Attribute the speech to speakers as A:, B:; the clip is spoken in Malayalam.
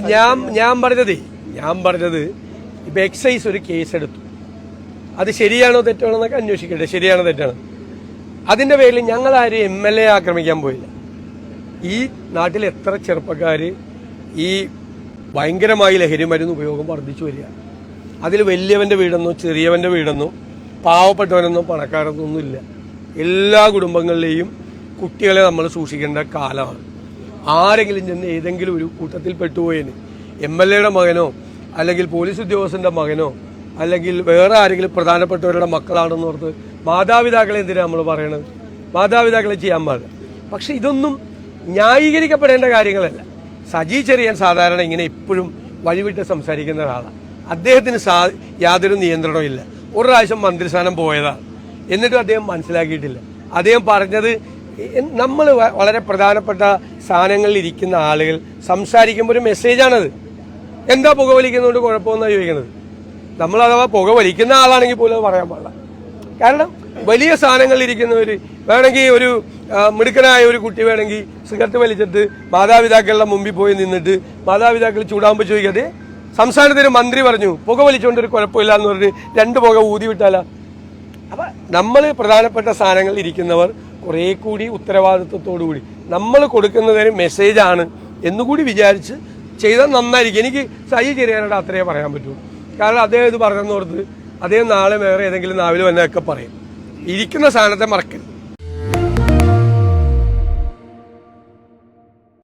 A: ഞാൻ ഞാൻ പറഞ്ഞതേ ഞാൻ പറഞ്ഞത് ഇപ്പൊ എക്സൈസ് ഒരു കേസ് എടുത്തു. അത് ശരിയാണോ തെറ്റാണോ എന്നൊക്കെ അന്വേഷിക്കട്ടെ ശരിയാണോ തെറ്റാണോ? അതിന്റെ പേരിൽ ഞങ്ങൾ ആരും എം എൽ എ ആക്രമിക്കാൻ പോയില്ല. ഈ നാട്ടിൽ എത്ര ചെറുപ്പക്കാർ ഈ ഭയങ്കരമായി ലഹരി മരുന്ന് ഉപയോഗം വർദ്ധിച്ചു വരിക. അതിൽ വലിയവന്റെ വീടെന്നോ ചെറിയവന്റെ വീടെന്നോ പാവപ്പെട്ടവനെന്നോ പണക്കാരെന്നോ ഇല്ല. എല്ലാ കുടുംബങ്ങളിലെയും കുട്ടികളെ നമ്മൾ സൂക്ഷിക്കേണ്ട കാലമാണ്. ആരെങ്കിലും ചെന്ന് ഏതെങ്കിലും ഒരു കൂട്ടത്തിൽ പെട്ടുപോയതിന് എം എൽ എയുടെ മകനോ അല്ലെങ്കിൽ പോലീസ് ഉദ്യോഗസ്ഥന്റെ മകനോ അല്ലെങ്കിൽ വേറെ ആരെങ്കിലും പ്രധാനപ്പെട്ടവരുടെ മക്കളാണെന്ന് ഓർത്ത് മാതാപിതാക്കളെ എന്തിനാണ് നമ്മൾ പറയണത്? മാതാപിതാക്കളെ ചെയ്യാൻ പാടില്ല. പക്ഷെ ഇതൊന്നും ന്യായീകരിക്കപ്പെടേണ്ട കാര്യങ്ങളല്ല. സജി ചെറിയാൻ സാധാരണ ഇങ്ങനെ എപ്പോഴും വഴിവിട്ട് സംസാരിക്കുന്ന ഒരാളാണ് അദ്ദേഹത്തിന് സാ യാതൊരു നിയന്ത്രണവും ഇല്ല. ഒരു പ്രാവശ്യം മന്ത്രിസ്ഥാനം പോയതാണ് എന്നിട്ടും അദ്ദേഹം മനസ്സിലാക്കിയിട്ടില്ല. അദ്ദേഹം പറഞ്ഞത് നമ്മൾ വളരെ പ്രധാനപ്പെട്ട സ്ഥാനങ്ങളിൽ ഇരിക്കുന്ന ആളുകൾ സംസാരിക്കുമ്പോൾ ഒരു മെസ്സേജാണത്. എന്താ പുക വലിക്കുന്നതുകൊണ്ട് കുഴപ്പമെന്നാണ് ചോദിക്കുന്നത് നമ്മൾ അഥവാ പുക വലിക്കുന്ന ആളാണെങ്കിൽ പോലും അത് പറയാൻ പാടില്ല. കാരണം വലിയ സ്ഥാനങ്ങളിൽ ഇരിക്കുന്നവർ വേണമെങ്കിൽ ഒരു മിടുക്കനായ ഒരു കുട്ടി വേണമെങ്കിൽ സിഗരറ്റ് വലിച്ചിട്ട് മാതാപിതാക്കളുടെ മുമ്പിൽ പോയി നിന്നിട്ട് മാതാപിതാക്കൾ ചൂടാകുമ്പോൾ ചോദിക്കാതെ സംസ്ഥാനത്തിന് മന്ത്രി പറഞ്ഞു പുക വലിച്ചുകൊണ്ട് ഒരു കുഴപ്പമില്ല എന്ന് പറഞ്ഞ് രണ്ട് പുക ഊതി വിട്ടാലാ? അപ്പം നമ്മൾ പ്രധാനപ്പെട്ട സ്ഥാനങ്ങളിൽ ഇരിക്കുന്നവർ കുറെ കൂടി ഉത്തരവാദിത്വത്തോടു കൂടി. നമ്മൾ കൊടുക്കുന്നതിന് മെസ്സേജാണ് എന്നുകൂടി വിചാരിച്ച് ചെയ്താൽ നന്നായിരിക്കും. എനിക്ക് സൈ ചെറിയാനോട് അത്രയേ പറയാൻ പറ്റൂ. കാരണം അദ്ദേഹം ഇത് പറഞ്ഞെന്നോർത്ത് അദ്ദേഹം നാളെ വേറെ ഏതെങ്കിലും നാവിൽ വന്നതൊക്കെ പറയും. ഇരിക്കുന്ന സാധനത്തെ മറക്കരുത്.